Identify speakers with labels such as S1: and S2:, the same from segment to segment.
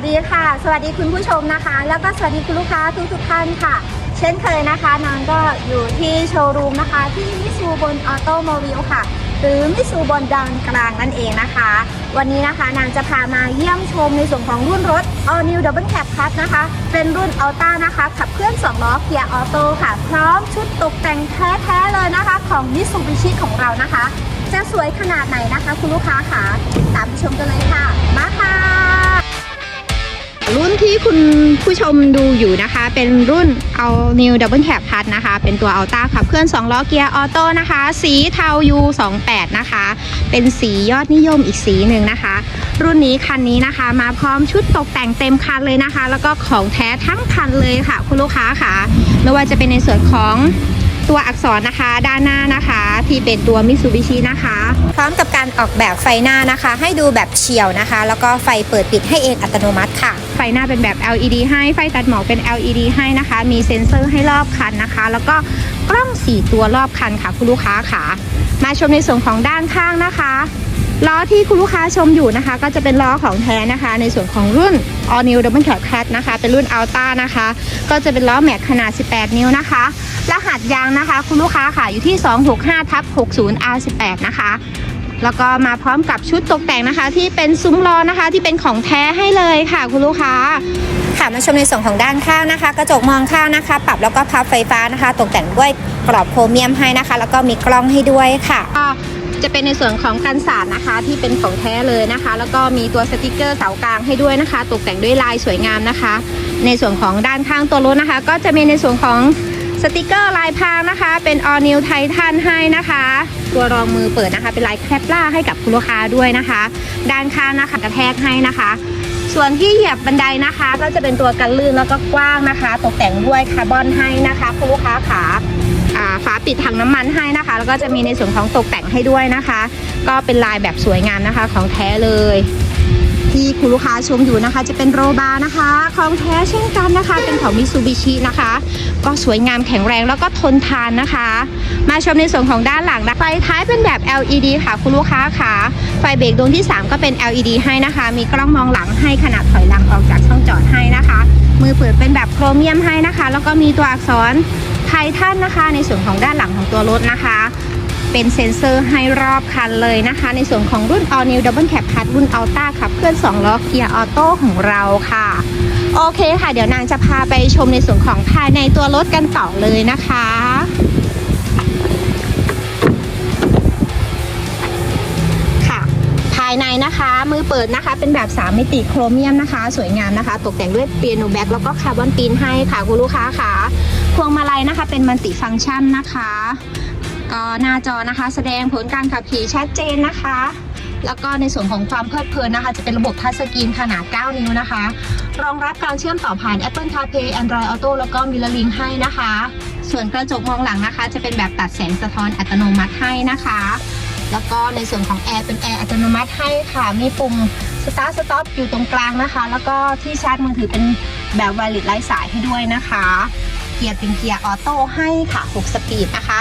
S1: วัสดีค่ะ สวัสดีคุณผู้ชมนะคะ แล้วก็สวัสดีคุณลูกค้าทุกทุกท่านค่ะ เช่นเคยนะคะนางก็อยู่ที่โชว์รูมนะคะ ที่มิซูบนออโตโมบิลค่ะ หรือมิซูบนดังกลางนั่นเองนะคะ วันนี้นะคะนางจะพามาเยี่ยมชมในส่วนของรุ่นรถ All New Double Cab Plus นะคะ เป็นรุ่น Alta นะคะ ขับเคลื่อน2ล้อเกียร์ออโต้ค่ะ พร้อมชุดตกแต่งแท้ๆเลยนะคะ ของ Mitsubishi ของเรานะคะ จะสวยขนาดไหนนะคะ คุณลูกค้าค่ะตามไปชมกันเลยค่ะ มาค่ะ รุ่นที่คุณผู้ชมดูอยู่นะคะ เป็นรุ่นเอา New Double Cab Plus นะคะ เป็นตัว Alta ขับเคลื่อน 2 ล้อเกียร์ออโต้นะคะ สีเทา U28 นะคะ เป็นสียอดนิยมอีกสีหนึ่งนะคะ รุ่นนี้คันนี้นะคะ มาพร้อมชุดตกแต่งเต็มคันเลยนะคะ แล้วก็ของแท้ทั้งคันเลยค่ะ คุณลูกค้าค่ะ ไม่ว่าจะเป็นในส่วนของ ตัวอักษรนะคะด้านหน้านะคะ ที่เป็นตัวมิ t ซูบิชินะคะ พร้อมกับการออกแบบไฟหน้านะคะ ให้ดูแบบเฉียวนะคะ แล้วก็ไฟเปิดปิดให้เองอัตโนมัติค่ะ ไฟหน้าเป็นแบบ LED ให้ไฟตัดหมอกเป็น LED ให้นะคะ มีเซ็นเซอร์ให้รอบคันนะคะ แล้วก็กล้อง 4 ตัวรอบคันค่ะคุณลูกค้าค่ะ มาชมในส่วนของด้านข้างนะคะ ล้อที่คุณลูกค้าชมอยู่นะคะ ก็จะเป็นล้อของแท้นะคะ ในส่วนของรุ่น All New Double Cab Cat นะคะ เป็นรุ่น Alta นะคะ ก็จะเป็นล้อแม็กขนาด 18 นิ้วนะคะ รหัสยางนะคะ คุณลูกค้าค่ะอยู่ที่ 265ทับ60 R18 นะคะแล้วก็มาพร้อมกับชุดตกแต่งนะคะ ที่เป็นซุ้มล้อนะคะ ที่เป็นของแท้ให้เลยค่ะ คุณลูกค้าค่ะมาชมในส่วนของด้านข้างนะคะ กระจกมองข้างนะคะ ปรับแล้วก็พับไฟฟ้านะคะ ตกแต่งด้วยกรอบโครเมียมให้นะคะ แล้วก็มีกล้องให้ด้วยค่ะก็ จะเป็นในส่วนของกันสาดนะคะ ที่เป็นของแท้เลยนะคะ แล้วก็มีตัวสติกเกอร์เสากลางให้ด้วยนะคะ ตกแต่งด้วยลายสวยงามนะคะ ในส่วนของด้านข้างตัวรถนะคะ ก็จะมีในส่วนของสติกเกอร์ลายพรางนะคะ เป็น All New Titan ให้นะคะ ตัวรองมือเปิดนะคะ เป็นลายแคปล่าให้กับคุณลูกค้าด้วยนะคะ ด้านข้างนะคะกระแทกให้นะคะ ส่วนที่เหยียบบันไดนะคะ ก็จะเป็นตัวกันลื่นแล้วก็กว้างนะคะ ตกแต่งด้วยคาร์บอนให้นะคะคุณลูกค้าขา ฝาปิดถังน้ำมันให้นะคะ แล้วก็จะมีในส่วนของตกแต่งให้ด้วยนะคะ ก็เป็นลายแบบสวยงามนะคะ ของแท้เลย ที่คุณลูกค้าชมอยู่นะคะ จะเป็นโรบาร์นะคะ ของแท้เช่นกันนะคะ เป็นของมิซูบิชินะคะ ก็สวยงามแข็งแรงแล้วก็ทนทานนะคะ มาชมในส่วนของด้านหลังนะไฟท้ายเป็นแบบ LED ค่ะ คุณลูกค้าค่ะ ไฟเบรกดวงที่ 3 ก็เป็น LED ให้นะคะ มีกล้องมองหลังให้ขนาดถอยหลังออกจากช่องจอดให้นะคะ มือเปิดเป็นแบบโครเมียมให้นะคะ แล้วก็มีตัวอักษร ไททันนะคะ ในส่วนของด้านหลังของตัวรถนะคะ เป็นเซ็นเซอร์ให้รอบคันเลยนะคะ ในส่วนของรุ่น All New Double Cab Plus รุ่น Alta ขับเคลื่อน 2 ล้อเกียร์ออโต้ของเราค่ะ โอเคค่ะ เดี๋ยวนางจะพาไปชมในส่วนของภายในตัวรถกันต่อเลยนะคะค่ะายในนะคะ มือเปิดนะคะเป็นแบบ 3 มิติโครเมียมนะคะ สวยงามนะคะ ตกแต่งด้วยเปียโนแบ็กแล้วก็คาร์บอนปีนให้ค่ะคุณลูกค้าค่ะ พวงมาลัยนะคะเป็นมัลติฟังก์ชันนะคะ ก็หน้าจอนะคะ แสดงผลการขับขี่ชัดเจนนะคะ แล้วก็ในส่วนของความเพลิดเพลินนะคะ จะเป็นระบบทัชสกรีนขนาด 9 นิ้วนะคะ รองรับการเชื่อมต่อผ่าน Apple CarPlay Android Auto แล้วก็ MirrorLink ให้นะคะ ส่วนกระจกมองหลังนะคะ จะเป็นแบบตัดแสงสะท้อนอัตโนมัติให้นะคะ แล้วก็ในส่วนของแอร์เป็นแอร์อัตโนมัติให้ค่ะ มีปุ่ม Start Stop อยู่ตรงกลางนะคะ แล้วก็ที่ชาร์จมือถือเป็นแบบไวเลสไร้สายให้ด้วยนะคะ เกียร์เป็นเกียร์ออโต้ให้ค่ะ 6 สปีดนะคะ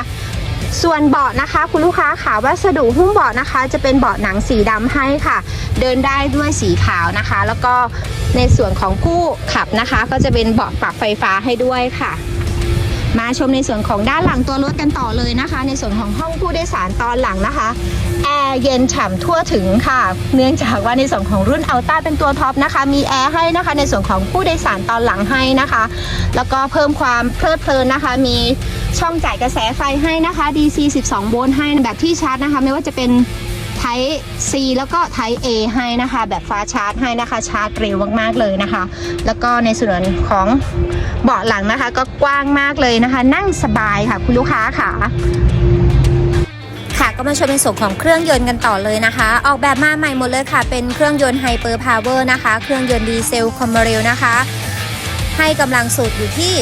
S1: ส่วนเบาะนะคะ คุณลูกค้าค่ะวัสดุหุ้มเบาะนะคะ จะเป็นเบาะหนังสีดำให้ค่ะ เดินได้ด้วยสีขาวนะคะ แล้วก็ในส่วนของผู้ขับนะคะ ก็จะเป็นเบาะปรับไฟฟ้าให้ด้วยค่ะ มาชมในส่วนของด้านหลังตัวรถกันต่อเลยนะคะ ในส่วนของห้องผู้โดยสารตอนหลังนะคะแอร์เย็นฉ่ำทั่วถึงค่ะ เนื่องจากว่าในส่วนของรุ่นอัลต้าเป็นตัวท็อปนะคะ มีแอร์ให้นะคะ ในส่วนของผู้โดยสารตอนหลังให้นะคะ แล้วก็เพิ่มความเพลิดเพลินนะคะ มีช่องจ่ายกระแสไฟให้นะคะ DC 12 โวลต์ให้แบบที่ชาร์จนะคะ ไม่ว่าจะเป็น Type C แล้วก็ Type A ให้นะคะ แบบฟ้าชาร์จให้นะคะชาร์จเร็วมากๆเลยนะคะ แล้วก็ในส่วนของเบาะหลังนะคะ ก็กว้างมากเลยนะคะ นั่งสบายค่ะคุณลูกค้าค่ะค่ะก็มาชมในส่วนของเครื่องยนต์กันต่อเลยนะคะ ออกแบบมาใหม่หมดเลยค่ะ เป็นเครื่องยนต์ไฮเปอร์พาวเวอร์นะคะ เครื่องยนต์ดีเซลคอมเมอเรลนะคะ ให้กำลังสูบอยู่ที่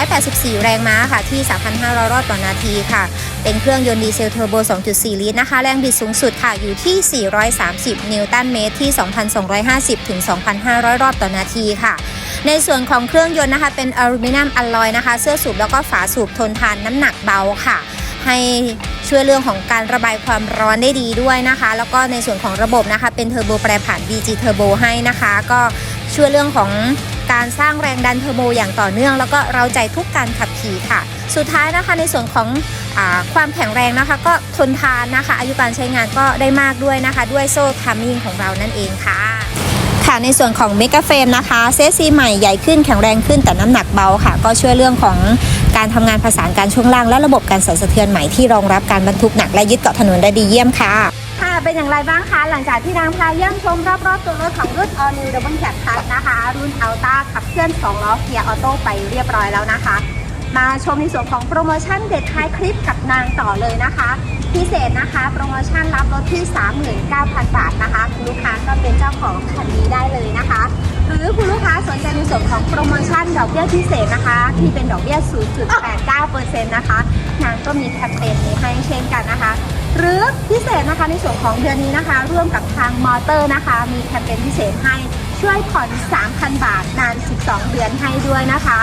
S1: 184 แรงม้าค่ะที่ 3,500 รอบต่อนาทีค่ะ เป็นเครื่องยนต์ดีเซลเทอร์โบ 2.4 ลิตรนะคะ แรงบิดสูงสุดค่ะอยู่ที่ 430 นิวตันเมตรที่ 2,250 ถึง 2,500 รอบต่อนาทีค่ะในส่วนของเครื่องยนต์นะคะเป็นอลูมิเนียมอลลอยนะคะ เสื้อสูบแล้วก็ฝาสูบทนทานน้ำหนักเบาค่ะ ให้ช่วยเรื่องของการระบายความร้อนได้ดีด้วยนะคะ แล้วก็ในส่วนของระบบนะคะเป็นเทอร์โบแปรผัน BG Turbo ให้นะคะ ก็ช่วยเรื่องของ การสร้างแรงดันเทอร์โบอย่างต่อเนื่อง แล้วก็เราใจทุกการขับขี่ค่ะ สุดท้ายนะคะในส่วนของอความแข็งแรงนะคะ ก็ทนทานนะคะ อายุการใช้งานก็ได้มากด้วยนะคะ ด้วยโซ่ทัมมิ่งของเรานั่นเองค่ะค่ะในส่วนของเมกะเฟรมนะคะเซตซีใหม่ใหญ่ขึ้นแข็งแรงขึ้นแต่น้ำหนักเบาค่ะ ก็ช่วยเรื่องของการทำงานผสานการช่วงล่างและระบบการสั่นสะเทือนใหม่ที่รองรับการบรรทุกหนักและยึดเกาะถนนได้ดีเยี่ยมค่ะ เป็นอย่างไรบ้างคะ หลังจากที่นางพาเยี่ยมชมรอบๆตัวรถของรุ่น All New Double Cab Plus นะคะ รุ่น Alta ขับเคลื่อน 2 ล้อเกียร์ออโต้ไปเรียบร้อยแล้วนะคะ มาชมในส่วนของโปรโมชั่นเด็ดท้ายคลิปกับนางต่อเลยนะคะ พิเศษนะคะโปรโมชั่นรับรถที่ 39,000 บาทนะคะคุณลูกค้าก็เป็นเจ้าของคันนี้ได้เลยนะคะ หรือคุณลูกค้าสนใจในส่วนของโปรโมชั่นดอกเบี้ยพิเศษนะคะ ที่เป็นดอกเบี้ย 0.89%นะคะนางก็มีแคมเปญนี้ให้เช่นกันนะคะ หรือพิเศษนะคะในส่วนของเดือนนี้นะคะ ร่วมกับทางมอเตอร์นะคะ มีแคมเปญพิเศษให้ช่วยผ่อน 3,000 บาทนาน 12 เดือนให้ด้วยนะคะ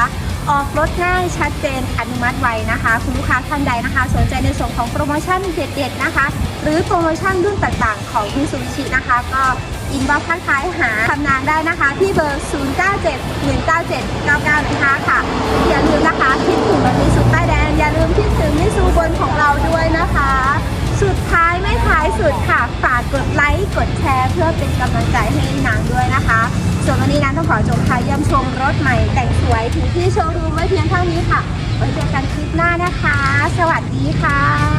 S1: ออกรถง่ายชัดเจนอนุมัติไวนะคะ คุณลูกค้าท่านใดนะคะ สนใจในส่วนของโปรโมชั่นเด็ดๆนะคะ หรือโปรโมชั่นรุ่นต่างๆ ของมิซูบิชินะคะ ก็อินบ็อกซ์ทักทายหาทำนานได้นะคะ ที่เบอร์ 0971979915 ค่ะ อย่าลืมนะคะคิดถึงรถมิซูป้แดง อย่าลืมคิดถึงมิซูบนของเราด้วยนะคะ สุดท้ายไม่ท้ายสุดค่ะ ฝากกดไลค์ กดแชร์ เพื่อเป็นกำลังใจให้นางด้วยนะคะ ส่วนวันนี้นางต้องขอจบพาเยี่ยมชมรถใหม่แต่งสวยถึงที่โชว์รูมไว้เพียงเท่านี้ค่ะไว้เจอกันคลิปหน้านะคะ สวัสดีค่ะ